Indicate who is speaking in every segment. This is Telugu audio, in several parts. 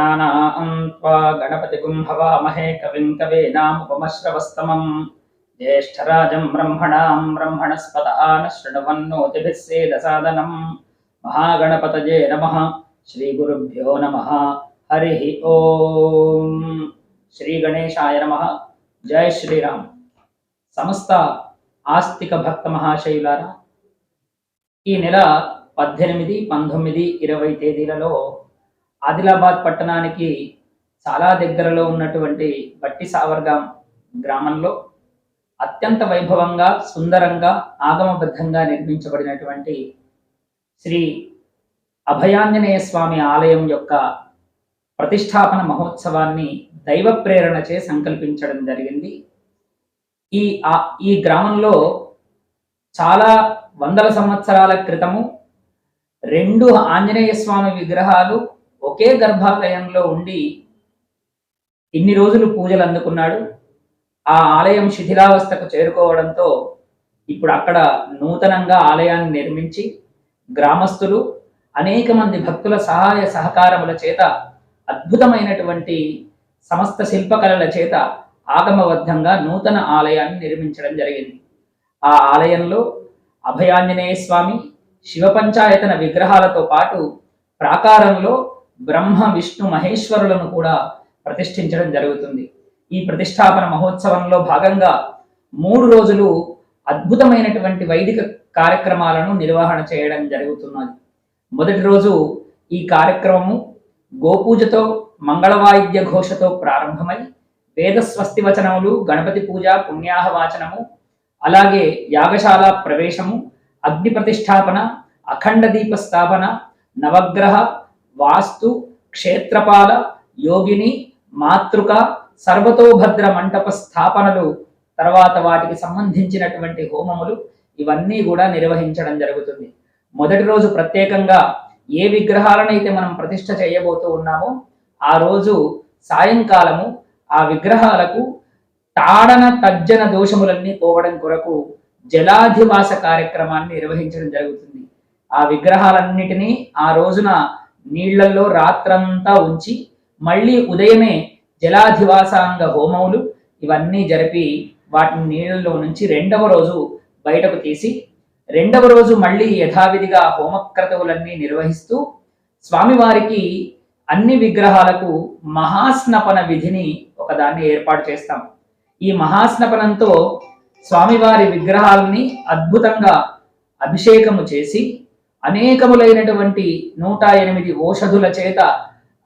Speaker 1: गणानां त्वा गणपतिगुं हवामहे कविं कवीनामुपमश्रवस्तमम् ज्येष्ठराजं ब्रह्मणां ब्रह्मणस्पत आन शृण्वन्नोतिभिः सेदसादनम् महागणपतये नमः श्रीगुरुभ्यो नमः हरिः ఓం శ్రీ గణేశాయ నమ జయ శ్రీరామ్ సమస్త ఆస్తిక భక్త మహాశయులారా ఈ నెల పద్దెనిమిది పంతొమ్మిది ఇరవై తేదీలలో ఆదిలాబాద్ పట్టణానికి చాలా దగ్గరలో ఉన్నటువంటి బట్టి సావర్గాం గ్రామంలో అత్యంత వైభవంగా సుందరంగా ఆగమబద్ధంగా నిర్మించబడినటువంటి శ్రీ అభయాంజనేయ స్వామి ఆలయం యొక్క ప్రతిష్టాపన మహోత్సవాన్ని దైవ ప్రేరణచే సంకల్పించడం జరిగింది. ఈ ఆ- ఈ గ్రామంలో చాలా వందల సంవత్సరాల క్రితము రెండు ఆంజనేయ స్వామి విగ్రహాలు ఒకే గర్భాలయంలో ఉండి ఇన్ని రోజులు పూజలు అందుకున్నాడు. ఆ ఆలయం శిథిలావస్థకు చేరుకోవడంతో ఇప్పుడు అక్కడ నూతనంగా ఆలయాన్ని నిర్మించి గ్రామస్తులు అనేక మంది భక్తుల సహాయ సహకారముల చేత అద్భుతమైనటువంటి సమస్త శిల్పకళల చేత ఆగమబద్ధంగా నూతన ఆలయాన్ని నిర్మించడం జరిగింది. ఆ ఆలయంలో అభయాంజనేయ స్వామి శివ పంచాయతన విగ్రహాలతో పాటు ప్రాకారంలో బ్రహ్మ విష్ణు మహేశ్వరులను కూడా ప్రతిష్ఠించడం జరుగుతుంది. ఈ ప్రతిష్టాపన మహోత్సవంలో భాగంగా మూడు రోజులు అద్భుతమైనటువంటి వైదిక కార్యక్రమాలను నిర్వహణ చేయడం జరుగుతున్నది. మొదటి రోజు ఈ కార్యక్రమము గోపూజతో మంగళవాయిద్య ఘోషతో ప్రారంభమై వేద స్వస్తి వచనములు గణపతి పూజ పుణ్యాహ వాచనము అలాగే యాగశాల ప్రవేశము అగ్ని ప్రతిష్టాపన అఖండ దీప స్థాపన నవగ్రహ వాస్తు క్షేత్రపాల యోగిని మాతృక సర్వతోభద్ర మంటప స్థాపనలు తర్వాత వాటికి సంబంధించినటువంటి హోమములు ఇవన్నీ కూడా నిర్వహించడం జరుగుతుంది. మొదటి రోజు ప్రత్యేకంగా ఏ విగ్రహాలనైతే మనం ప్రతిష్ట చేయబోతూ ఉన్నామో ఆ రోజు సాయంకాలము ఆ విగ్రహాలకు తాడన తజ్జన దోషములన్నీ పోవడం కొరకు జలాధివాస కార్యక్రమాన్ని నిర్వహించడం జరుగుతుంది. ఆ విగ్రహాలన్నిటినీ ఆ రోజున నీళ్ళల్లో రాత్రంతా ఉంచి మళ్ళీ ఉదయమే జలాధివాసాంగ హోమములు ఇవన్నీ జరిపి వాటిని నీళ్ళలో నుంచి రెండవ రోజు బయటకు తీసి రెండవ రోజు మళ్ళీ యథావిధిగా హోమక్రతువులన్నీ నిర్వహిస్తూ స్వామివారికి అన్ని విగ్రహాలకు మహాస్నపన విధిని ఒకదాన్ని ఏర్పాటు చేస్తాం. ఈ మహాస్నపనంతో స్వామివారి విగ్రహాలని అద్భుతంగా అభిషేకము చేసి అనేకములైనటువంటి నూట ఎనిమిది ఓషధుల చేత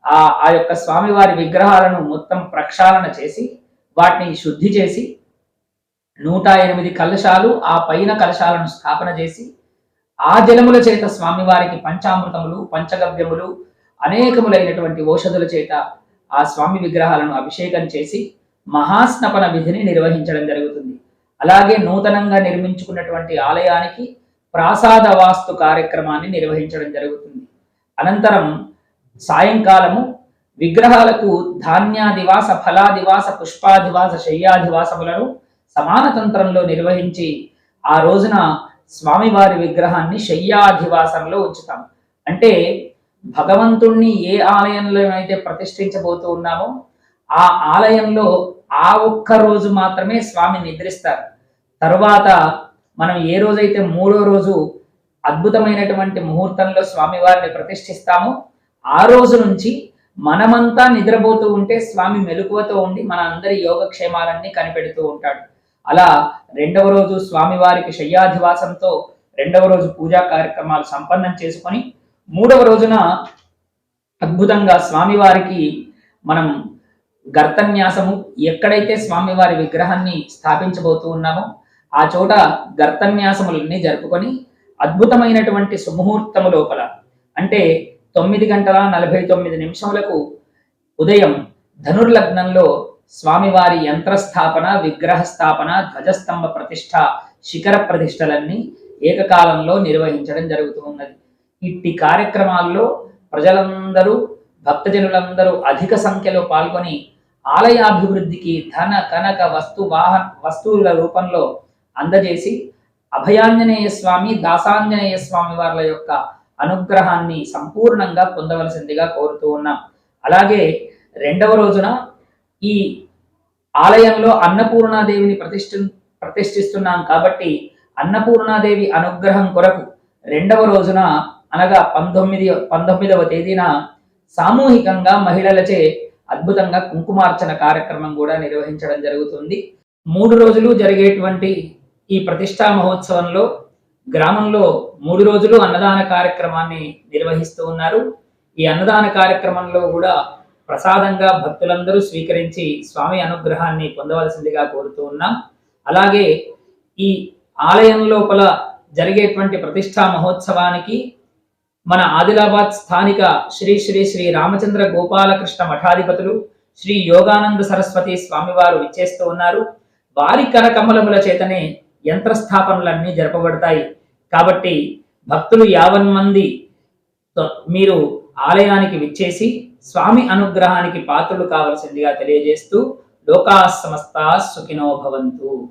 Speaker 1: ఆ ఆ యొక్క స్వామివారి విగ్రహాలను మొత్తం ప్రక్షాళన చేసి వాటిని శుద్ధి చేసి నూట ఎనిమిది కలశాలు ఆ పైన కలశాలను స్థాపన చేసి ఆ జలముల చేత స్వామివారికి పంచామృతములు పంచగవ్యములు అనేకములైనటువంటి ఓషధుల చేత ఆ స్వామి విగ్రహాలను అభిషేకం చేసి మహాస్నపన విధిని నిర్వహించడం జరుగుతుంది. అలాగే నూతనంగా నిర్మించుకున్నటువంటి ఆలయానికి ప్రాసాద వాస్తు కార్యక్రమాన్ని నిర్వహించడం జరుగుతుంది. అనంతరం సాయంకాలము విగ్రహాలకు ధాన్యాదివాస ఫలాదివాస పుష్పాదివాస శయ్యాదివాసములను సమాన తంత్రంలో నిర్వహించి ఆ రోజున స్వామివారి విగ్రహాన్ని శయ్యాధివాసంలో ఉంచుతాం. అంటే భగవంతుణ్ణి ఏ ఆలయంలో అయితే ప్రతిష్ఠించబోతూ ఉన్నామో ఆ ఆలయంలో ఆ ఒక్క రోజు మాత్రమే స్వామి నిద్రిస్తారు. తరువాత మనం ఏ రోజైతే మూడో రోజు అద్భుతమైనటువంటి ముహూర్తంలో స్వామివారిని ప్రతిష్ఠిస్తామో ఆ రోజు నుంచి మనమంతా నిద్రపోతూ ఉంటే స్వామి మెలకువతో ఉండి మన అందరి యోగక్షేమాలన్నీ కనిపెడుతూ ఉంటాడు. అలా రెండవ రోజు స్వామివారికి శయ్యాధివాసంతో రెండవ రోజు పూజా కార్యక్రమాలు సంపన్నం చేసుకొని మూడవ రోజున అద్భుతంగా స్వామివారికి మనం గర్తన్యాసము ఎక్కడైతే స్వామివారి విగ్రహాన్ని స్థాపించబోతూ ఉన్నామో ఆ చోట గర్తన్యాసములన్నీ జరుపుకొని అద్భుతమైనటువంటి సుముహూర్తము లోపల అంటే తొమ్మిది గంటల నలభై తొమ్మిది నిమిషములకు ఉదయం ధనుర్లగ్నంలో స్వామివారి యంత్రస్థాపన విగ్రహ స్థాపన ధ్వజస్తంభ ప్రతిష్ట శిఖర ప్రతిష్టలన్నీ ఏకకాలంలో నిర్వహించడం జరుగుతూ ఉన్నది. ఇట్టి కార్యక్రమాల్లో ప్రజలందరూ భక్తజనులందరూ అధిక సంఖ్యలో పాల్గొని ఆలయాభివృద్ధికి ధన కనక వస్తు వాహన వస్తువుల రూపంలో అందజేసి అభయాంజనేయ స్వామి దాసాంజనేయ స్వామి వార్ల యొక్క అనుగ్రహాన్ని సంపూర్ణంగా పొందవలసిందిగా కోరుతూ ఉన్నాం. అలాగే రెండవ రోజున ఈ ఆలయంలో అన్నపూర్ణాదేవిని ప్రతిష్ఠ ప్రతిష్ఠిస్తున్నాం కాబట్టి అన్నపూర్ణాదేవి అనుగ్రహం కొరకు రెండవ రోజున అనగా పంతొమ్మిది పంతొమ్మిదవ తేదీన సామూహికంగా మహిళలచే అద్భుతంగా కుంకుమార్చన కార్యక్రమం కూడా నిర్వహించడం జరుగుతుంది. మూడు రోజులు జరిగేటువంటి ఈ ప్రతిష్టా మహోత్సవంలో గ్రామంలో మూడు రోజులు అన్నదాన కార్యక్రమాన్ని నిర్వహిస్తూ ఉన్నారు. ఈ అన్నదాన కార్యక్రమంలో కూడా ప్రసాదంగా భక్తులందరూ స్వీకరించి స్వామి అనుగ్రహాన్ని పొందవలసిందిగా కోరుతూ ఉన్నాం. అలాగే ఈ ఆలయం లోపల జరిగేటువంటి ప్రతిష్టా మహోత్సవానికి మన ఆదిలాబాద్ స్థానిక శ్రీ శ్రీ శ్రీ రామచంద్ర గోపాలకృష్ణ మఠాధిపతులు శ్రీ యోగానంద సరస్వతి స్వామివారు విచ్చేస్తూ ఉన్నారు. వారి కరకమలముల చేతనే యంత్రస్థాపనలన్నీ జరపబడతాయి. కాబట్టి భక్తులు యావన్ మంది తో- మీరు ఆలయానికి విచ్చేసి స్వామి అనుగ్రహానికి పాత్రులు కావలసిందిగా తెలియజేస్తూ లోకా సమస్త సుఖినో భవంతు.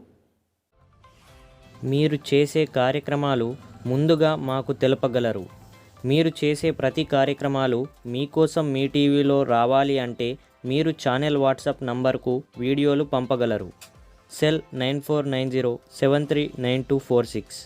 Speaker 2: మీరు చేసే కార్యక్రమాలు ముందుగా మాకు తెలపగలరు. మీరు చేసే ప్రతి కార్యక్రమాలు మీకోసం మీ టీవీలో రావాలి అంటే మీరు ఛానల్ వాట్సాప్ నంబర్కు వీడియోలు పంపగలరు. cell nine four nine zero seven three nine two four six